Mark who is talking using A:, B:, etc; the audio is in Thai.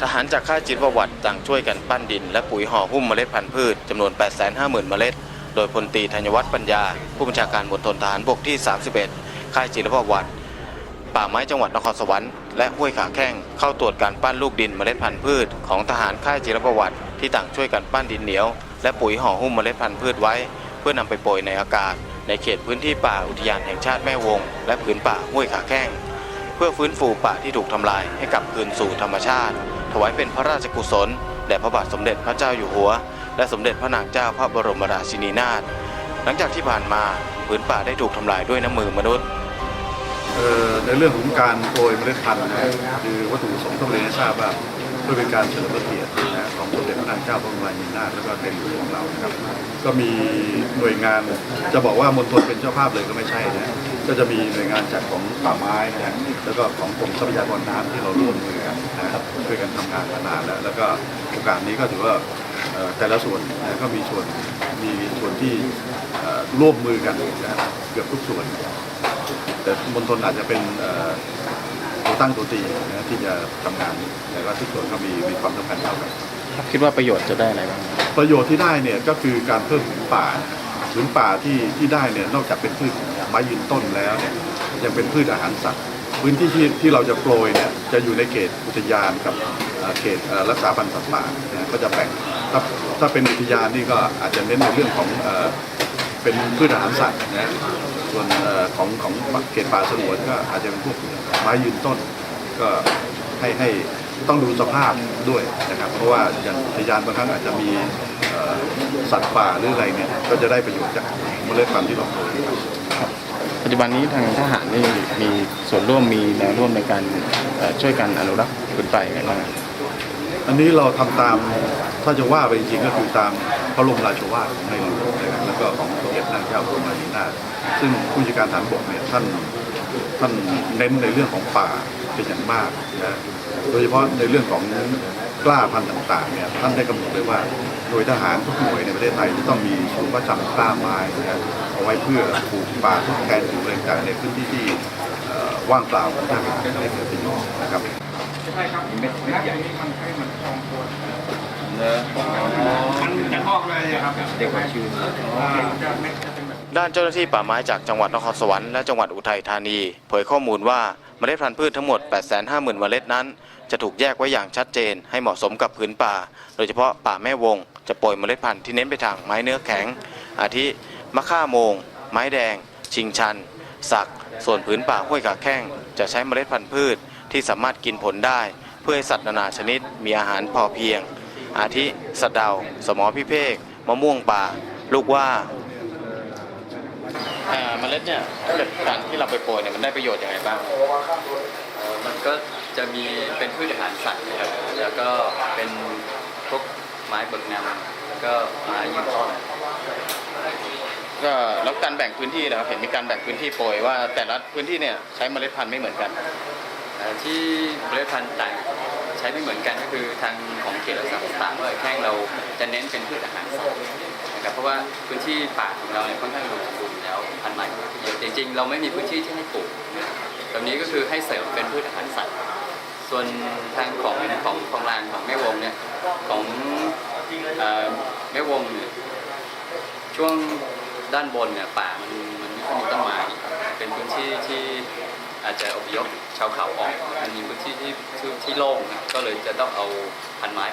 A: ทหารจากค่ายจิตประวัติต่างช่วยกันปั้นดิน และปุ๋ยห่อหุ้มเมล็ดพันธุ์พืชจำนวน 850,000 เมล็ด โดยพลตรีธัญวัฒน์ปัญญา ผู้บัญชาการมณฑลทหารบกที่ 31 ค่ายจิตประวัติ ป่าไม้จังหวัดนครสวรรค์และห้วยขาแข้งเข้าตรวจการปั้นลูกดินเมล็ดพันธุ์พืชของทหารค่ายจิรประวัติ ที่ต่างช่วยกันปั้นดินเหนียว และปุ๋ยห่อหุ้มเมล็ดพันธุ์พืชไว้ เพื่อนำไปโปรยในอากาศ ในเขตพื้นที่ป่าอุทยานแห่งชาติแม่วง และผืนป่าห้วยขาแข้งเพื่อฟื้นฟูป่าที่ถูกทำลายให้กลับคืนสู่ธรรมชาติ ถวายเป็นพระราชกุศลแด่พระบาทสมเด็จพระเจ้าอยู่หัว และสมเด็จพระนางเจ้าพระบรมราชินีนาถหลังจากที่ผ่านมาผืนป่าได้ถูกทำลายด้วยน้ำมือมนุษย์
B: ในเรื่องของการโปรยเมล็ดพันธุ์นะคือวัตถุประสงค์ต้องเรียนให้ทราบว่าเพื่อเป็นการเฉลิมพระเกียรตินะของสมเด็จพระนางเจ้าพระบรมราชินีนาถแล้วก็ในหลวงของเรานะครับ ก็มีหน่วยงานจะบอกว่ามณฑลเป็นเจ้าภาพเลยก็ไม่ใช่นะ ก็จะมีหน่วยงานจากของป่าไม้นะแล้วก็ของกรมทรัพยากรน้ำที่เราร่วมมือกันนะครับช่วยกันทำงานมานานแล้วแล้วก็โอกาสนี้ก็ถือว่าเอ่อแต่ละส่วนนะก็มีส่วนมีส่วนที่เอ่อร่วมมือกันนะเกือบทุกส่วน แต่มณฑลอาจจะเป็นเอ่อตัวตั้งตัวตีนะที่จะทำงานนี้แต่ว่าทุกส่วนก็มีมีความสำคัญเท่ากัน
A: คิดว่าประโยชน์จะได้อะไรบ้าง
B: ประโยชน์ที่ได้เนี่ยก็คือการเพิ่มผืนป่า ผืนป่าที่ที่ได้เนี่ยนอกจากเป็นพืชไม้ยืนต้นแล้วเนี่ยยังเป็นพืชอาหารสัตว์พื้นที่ที่ที่เราจะโปรยเนี่ยจะอยู่ในเขตอุทยานกับเขตรักษาพันธุ์สัตว์ป่านะก็จะแบ่งถ้าถ้าเป็นอุทยานนี่ก็อาจจะเน้นในเรื่องของเป็นพืชอาหารสัตว์นะส่วนของของเขตป่าสงวนก็อาจจะเป็นพวกไม้ยืนต้น ก็ให้ให้ต้องดูสภาพด้วยนะครับ เพราะว่าอย่างอุทยานบางครั้งอาจจะมี สัตว์ป่าหรืออะไรเนี่ยก็จะได้ประโยชน์จากเมล็ดพันธุ์ที่เราโปรยครับ
C: ปัจจุบันนี้ทางทหารนี่มีส่วนร่วมมีแนวร่วมในการเอ่อช่วยกันอนุรักษ์ผืนป่าอย่างไรบ้างครับ
B: อันนี้เราทำตามถ้าจะว่าไปจริงๆก็คือตามพระบรมราชวาทของในหลวงนะครับแล้วก็ของสมเด็จพระนางเจ้าพระบรมราชินีนาถซึ่งผู้จัดการฐานบกเนี่ยท่านท่านเน้นในเรื่องของป่าเป็นอย่างมากนะโดยเฉพาะในเรื่องของ กล้าพันธุ์ต่างๆเนี่ยท่านได้กำหนดไว้ว่าโดยทหารทุกหน่วยในประเทศไทยจะต้องมีศูนย์ประจำกล้าไม้นะครับเอาไว้เพื่อปลูกป่าทดแทนปลูกอะไรต่างๆในพื้นที่ที่ว่างเปล่าของทหารให้เกิดประโยชน์นะครับ
A: ด้านเจ้าหน้าที่ป่าไม้จากจังหวัดนครสวรรค์และจังหวัดอุทัยธานี เผยข้อมูลว่า เมล็ดพันธุ์พืชทั้งหมด 850,000 เมล็ดนั้น จะถูกแยกไว้อย่างชัดเจนให้เหมาะสมกับพื้นป่า โดยเฉพาะป่าแม่วง จะโปรยเมล็ดพันธุ์ที่เน้นไปทางไม้เนื้อแข็ง อาทิมะค่าโมง ไม้แดง ชิงชัน สัก ส่วนพื้นป่าห้วยขาแข้ง จะใช้เมล็ดพันธุ์พืชที่สามารถกินผลได้ เพื่อให้สัตว์นานาชนิดมีอาหารพอเพียง อาทิสะเดา สมอพิเภกมะม่วงป่า ลูกว่า เมล็ดเนี่ยถ้าเกิดการที่เราไปโปรยเนี่ยมันได้ประโยชน์ยังไงบ้าง
D: เอ่อมันก็จะมีเป็นพืชอาหารสัตว์นะครับ แล้วก็เป็นพวกไม้เบิกงามแล้วก็ไม้ยืนต้น
A: ก็แล้วการแบ่งพื้นที่นะครับเห็นมีการแบ่งพื้นที่โปรยว่าแต่ละพื้นที่เนี่ยใช้เมล็ดพันธุ์ไม่เหมือนกัน
D: เอ่อที่เมล็ดพันธุ์ต่างใช้ไม่เหมือนกันก็คือทางของเขตรักษาพันธุ์ต่างว่าแข้งเราจะเน้นเป็นพืชอาหารสัตว์ นะครับเพราะว่าพื้นที่ป่าของเราเนี่ยค่อนข้างอุดมสมบูรณ์แล้วพันธุ์ไม้ค่เยอะจริงๆ เราไม่มีพื้นที่ที่ให้ปลูกแบบนี้ก็คือให้เสริมเป็นพืชอาหารสัตว์ ส่วนทางของของของลานของแม่วงเนี่ยของอแม่วงเนี่ยช่วงด้านบนเนี่ยป่ามันมันไม่ค่อยมีต้นไม้เป็นพื้นที่ที่อาจจะอพยพชาวเขาออกมันมีพื้นที่ที่ที่ที่โล่งนะก็เลยจะต้องเอาพันไม้